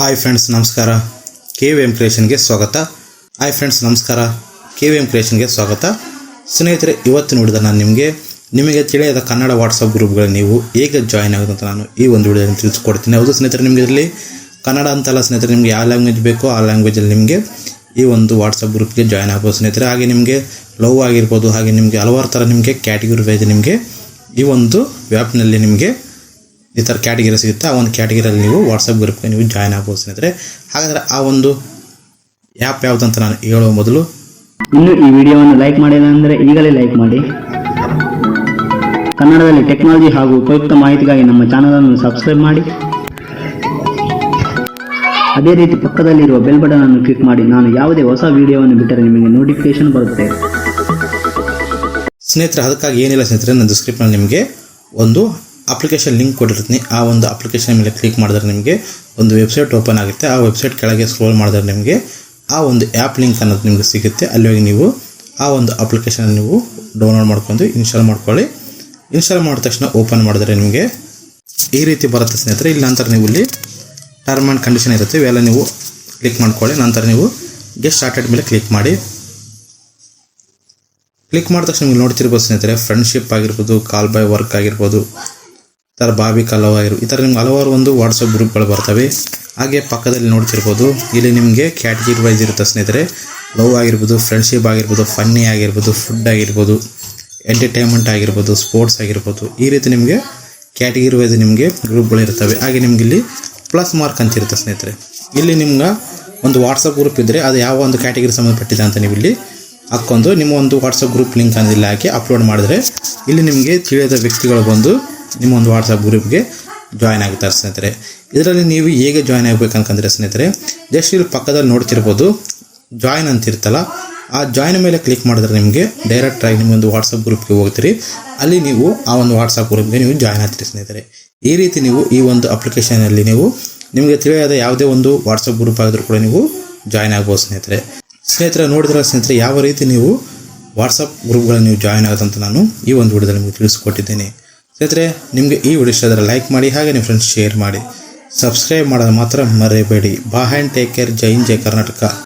Hi friends ನಮಸ್ಕಾರ. K V M ಕ್ರಿಯೇಷನ್ಗೆ ಸ್ವಾಗತ. ಹಾಯ್ ಫ್ರೆಂಡ್ಸ್ ನಮಸ್ಕಾರ. ಕೆ ವಿ ಎಂ ಕ್ರಿಯೇಷನ್ಗೆ ಸ್ವಾಗತ. ಸ್ನೇಹಿತರೆ, ಇವತ್ತು ನೋಡಿದ ನಾನು ನಿಮಗೆ ನಿಮಗೆ ತಿಳಿಯದ ಕನ್ನಡ ವಾಟ್ಸಪ್ ಗ್ರೂಪ್ಗಳಲ್ಲಿ ನೀವು ಹೇಗೆ ಜಾಯ್ನ್ ಆಗೋದು ಅಂತ ನಾನು ಈ ಒಂದು ವಿಡಿಯೋದಲ್ಲಿ ತಿಳಿಸ್ಕೊಡ್ತೀನಿ. ಹೌದು ಸ್ನೇಹಿತರೆ, ನಿಮಗೆ ಇದರಲ್ಲಿ ಕನ್ನಡ ಅಂತಲ್ಲ ಸ್ನೇಹಿತರೆ, ನಿಮಗೆ ಯಾವ ಲ್ಯಾಂಗ್ವೇಜ್ ಬೇಕೋ ಆ ಲ್ಯಾಂಗ್ವೇಜಲ್ಲಿ ನಿಮಗೆ ಈ ಒಂದು ವಾಟ್ಸಪ್ ಗ್ರೂಪ್ಗೆ ಜಾಯ್ನ್ ಆಗ್ಬೋದು ಸ್ನೇಹಿತರೆ. ಹಾಗೆ ನಿಮಗೆ ಲವ್ ಆಗಿರ್ಬೋದು, ಹಾಗೆ ನಿಮಗೆ ಹಲವಾರು ಥರ ನಿಮಗೆ ಕ್ಯಾಟಗರಿ ವೈಸ್ ನಿಮಗೆ ಈ ಒಂದು ವ್ಯಾಪ್ನಲ್ಲಿ ನಿಮಗೆ ಈ ಥರ ಕ್ಯಾಟಗಿರಿ ಸಿಗುತ್ತೆ. ಆ ಒಂದು ಕ್ಯಾಟಗಿರಿಯಲ್ಲಿ ನೀವು ವಾಟ್ಸಪ್ ಗ್ರೂಪ್ಗೆ ನೀವು ಜಾಯ್ನ್ ಆಗ್ಬೋದು ಸ್ನೇಹಿತರೆ. ಹಾಗಾದರೆ ಆ ಒಂದು ಆ್ಯಪ್ ಯಾವುದಂತ ನಾನು ಹೇಳುವ ಮೊದಲು. ಇನ್ನು ಈ ವಿಡಿಯೋವನ್ನು ಲೈಕ್ ಮಾಡಿಲ್ಲ ಅಂದರೆ ಈಗಲೇ ಲೈಕ್ ಮಾಡಿ. ಕನ್ನಡದಲ್ಲಿ ಟೆಕ್ನಾಲಜಿ ಹಾಗೂ ಉಪಯುಕ್ತ ಮಾಹಿತಿಗಾಗಿ ನಮ್ಮ ಚಾನಲನ್ನು ಸಬ್ಸ್ಕ್ರೈಬ್ ಮಾಡಿ. ಅದೇ ರೀತಿ ಪಕ್ಕದಲ್ಲಿರುವ ಬೆಲ್ ಬಟನ್ ಅನ್ನು ಕ್ಲಿಕ್ ಮಾಡಿ. ನಾನು ಯಾವುದೇ ಹೊಸ ವಿಡಿಯೋವನ್ನು ಬಿಟ್ಟರೆ ನಿಮಗೆ ನೋಟಿಫಿಕೇಶನ್ ಬರುತ್ತೆ. ಸ್ನೇಹಿತರೆ ಅದಕ್ಕಾಗಿ ಏನಿಲ್ಲ ಸ್ನೇಹಿತರೆ ನನ್ನ ಡಿಸ್ಕ್ರಿಪ್ಷನ್ ನಿಮಗೆ ಒಂದು ಅಪ್ಲಿಕೇಶನ್ ಲಿಂಕ್ ಕೊಟ್ಟಿರ್ತೀನಿ. ಆ ಒಂದು ಅಪ್ಲಿಕೇಶನ್ ಮೇಲೆ ಕ್ಲಿಕ್ ಮಾಡಿದ್ರೆ ನಿಮಗೆ ಒಂದು ವೆಬ್ಸೈಟ್ ಓಪನ್ ಆಗುತ್ತೆ. ಆ ವೆಬ್ಸೈಟ್ ಕೆಳಗೆ ಸ್ಕ್ರೋಲ್ ಮಾಡಿದ್ರೆ ನಿಮಗೆ ಆ ಒಂದು ಆ್ಯಪ್ ಲಿಂಕ್ ಅನ್ನೋದು ನಿಮಗೆ ಸಿಗುತ್ತೆ. ಅಲ್ಲಿ ಹೋಗಿ ನೀವು ಆ ಒಂದು ಅಪ್ಲಿಕೇಶನ್ ನೀವು ಡೌನ್ಲೋಡ್ ಮಾಡ್ಕೊಂಡು ಇನ್ಸ್ಟಾಲ್ ಮಾಡ್ಕೊಳ್ಳಿ. ಇನ್ಸ್ಟಾಲ್ ಮಾಡಿದ ತಕ್ಷಣ ಓಪನ್ ಮಾಡಿದ್ರೆ ನಿಮಗೆ ಈ ರೀತಿ ಬರುತ್ತೆ ಸ್ನೇಹಿತರೆ. ಇಲ್ಲಿ ನಂತರ ನೀವು ಇಲ್ಲಿ ಟರ್ಮ್ ಆ್ಯಂಡ್ ಕಂಡೀಷನ್ ಇರುತ್ತೆ. ಇವೆಲ್ಲ ನೀವು ಕ್ಲಿಕ್ ಮಾಡ್ಕೊಳ್ಳಿ. ನಂತರ ನೀವು ಗೆಸ್ಟ್ ಸ್ಟಾರ್ಟೆಡ್ ಮೇಲೆ ಕ್ಲಿಕ್ ಮಾಡಿ. ಕ್ಲಿಕ್ ಮಾಡಿದ ತಕ್ಷಣ ನೀವು ನೋಡ್ತಿರ್ಬೋದು ಸ್ನೇಹಿತರೆ, ಫ್ರೆಂಡ್ಶಿಪ್ ಆಗಿರ್ಬೋದು, ಕಾಲ್ ಬೈ ವರ್ಕ್ ಆಗಿರ್ಬೋದು ಈ ಬಾವಿ ಆಗಿರ್ಬೋದು ಈ ಥರ ನಿಮ್ಗೆ ಹಲವಾರು ಒಂದು ವಾಟ್ಸಪ್ ಗ್ರೂಪ್ಗಳು ಬರ್ತವೆ. ಹಾಗೆ ಪಕ್ಕದಲ್ಲಿ ನೋಡ್ತಿರ್ಬೋದು. ಇಲ್ಲಿ ನಿಮಗೆ ಕ್ಯಾಟಗಿರಿ ವೈಸ್ ಇರುತ್ತೆ ಸ್ನೇಹಿತರೆ. ಲವ್ ಆಗಿರ್ಬೋದು ಫ್ರೆಂಡ್ಶಿಪ್ ಆಗಿರ್ಬೋದು ಫನ್ನಿ ಆಗಿರ್ಬೋದು ಫುಡ್ ಆಗಿರ್ಬೋದು ಎಂಟರ್ಟೈನ್ಮೆಂಟ್ ಆಗಿರ್ಬೋದು ಸ್ಪೋರ್ಟ್ಸ್ ಆಗಿರ್ಬೋದು. ಈ ರೀತಿ ನಿಮಗೆ ಕ್ಯಾಟಗಿರಿ ವೈಸ್ ನಿಮಗೆ ಗ್ರೂಪ್ಗಳು ಇರ್ತವೆ. ಹಾಗೆ ನಿಮ್ಗೆ ಇಲ್ಲಿ ಪ್ಲಸ್ ಮಾರ್ಕ್ ಅಂತ ಇರುತ್ತೆ ಸ್ನೇಹಿತರೆ. ಇಲ್ಲಿ ನಿಮ್ಗೆ ಒಂದು ವಾಟ್ಸಪ್ ಗ್ರೂಪ್ ಇದ್ದರೆ ಅದು ಯಾವ ಒಂದು ಕ್ಯಾಟಗಿರಿ ಸಂಬಂಧಪಟ್ಟಿದೆ ಅಂತ ನೀವು ಇಲ್ಲಿ ಹಾಕ್ಕೊಂಡು ನಿಮ್ಮ ಒಂದು ವಾಟ್ಸಪ್ ಗ್ರೂಪ್ ಲಿಂಕ್ ಅನ್ನೋದಿಲ್ಲ ಹಾಕಿ ಅಪ್ಲೋಡ್ ಮಾಡಿದ್ರೆ ಇಲ್ಲಿ ನಿಮಗೆ ತಿಳಿಯದ ವ್ಯಕ್ತಿಗಳು ಬಂದು ನಿಮ್ಮ ಒಂದು ವಾಟ್ಸಪ್ ಗ್ರೂಪ್ಗೆ ಜಾಯ್ನ್ ಆಗ್ತಾರೆ ಸ್ನೇಹಿತರೆ. ಇದರಲ್ಲಿ ನೀವು ಹೇಗೆ ಜಾಯ್ನ್ ಆಗಬೇಕು ಅನ್ಕಂದ್ರೆ ಸ್ನೇಹಿತರೆ? ಜಸ್ಟ್ ಇಲ್ಲಿ ಪಕ್ಕದಲ್ಲಿ ನೋಡ್ತಿರ್ಬೋದು ಜಾಯ್ನ್ ಅಂತ ಇರ್ತಲ್ಲ ಆ ಜಾಯ್ನ್ ಮೇಲೆ ಕ್ಲಿಕ್ ಮಾಡಿದ್ರೆ ನಿಮಗೆ ಡೈರೆಕ್ಟಾಗಿ ನಿಮ್ಮೊಂದು ವಾಟ್ಸಪ್ ಗ್ರೂಪ್ಗೆ ಹೋಗ್ತೀರಿ. ಅಲ್ಲಿ ನೀವು ಆ ಒಂದು ವಾಟ್ಸಪ್ ಗ್ರೂಪ್ಗೆ ನೀವು ಜಾಯ್ನ್ ಆಗ್ತೀರಿ ಸ್ನೇಹಿತರೆ. ಈ ರೀತಿ ನೀವು ಈ ಒಂದು ಅಪ್ಲಿಕೇಶನಲ್ಲಿ ನೀವು ನಿಮಗೆ ತಿಳಿಯಾದ ಯಾವುದೇ ಒಂದು ವಾಟ್ಸಪ್ ಗ್ರೂಪ್ ಆಗಿದ್ರು ಕೂಡ ನೀವು ಜಾಯ್ನ್ ಆಗ್ಬೋದು ಸ್ನೇಹಿತರೆ. ಸ್ನೇಹಿತರೆ ನೋಡಿದ್ರೆ ಸ್ನೇಹಿತರೆ, ಯಾವ ರೀತಿ ನೀವು ವಾಟ್ಸಪ್ ಗ್ರೂಪ್ಗಳಲ್ಲಿ ನೀವು ಜಾಯ್ನ್ ಆಗೋದಂತ ನಾನು ಈ ಒಂದು ವಿಡಿಯೋದಲ್ಲಿ ನಿಮಗೆ ತಿಳಿಸ್ಕೊಟ್ಟಿದ್ದೇನೆ. ಸ್ನೇಹಿತರೆ, ನಿಮಗೆ ಈ ವಿಡಿಯೋ ಇಷ್ಟ ಲೈಕ್ ಮಾಡಿ, ಹಾಗೆ ನಿಮ್ಮ ಫ್ರೆಂಡ್ಸ್ ಶೇರ್ ಮಾಡಿ. ಸಬ್ಸ್ಕ್ರೈಬ್ ಮಾಡೋದು ಮಾತ್ರ ಮರೆಯಬೇಡಿ ಬಾ ಹ್ಯಾಂಡ್ ಟೇಕ್ ಕೇರ್ ಜೈ ಹಿಂದ್, ಜೈ ಕರ್ನಾಟಕ.